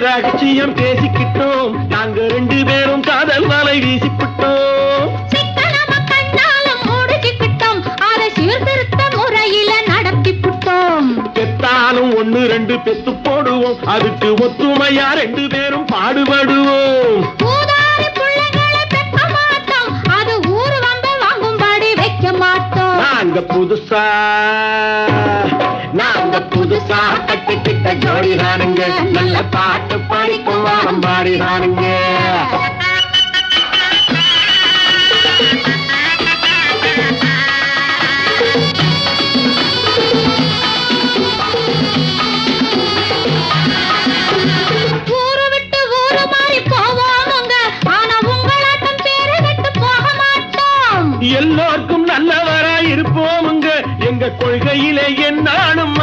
ரகசியம் பேசிக்கிட்டோம். நாங்க ரெண்டு பேரும் காதல் வலை வீசிக்கிட்டோம் பெத்தாலும் ஒண்ணு ரெண்டு பெத்து போடுவோம். அதுக்கு ஒத்துமையா ரெண்டு பேரும் பாடுபடுவோம். நாங்க புதுசா நாங்க புதுசா கட்டிக்கிட்ட ஜோடிதானுங்க நல்ல பாட்டு பாடிக்கும் வாரம் பாடிதானுங்க எல்லாருக்கும் நல்லவராய் இருப்ப கொள்கையிலே என் நானும்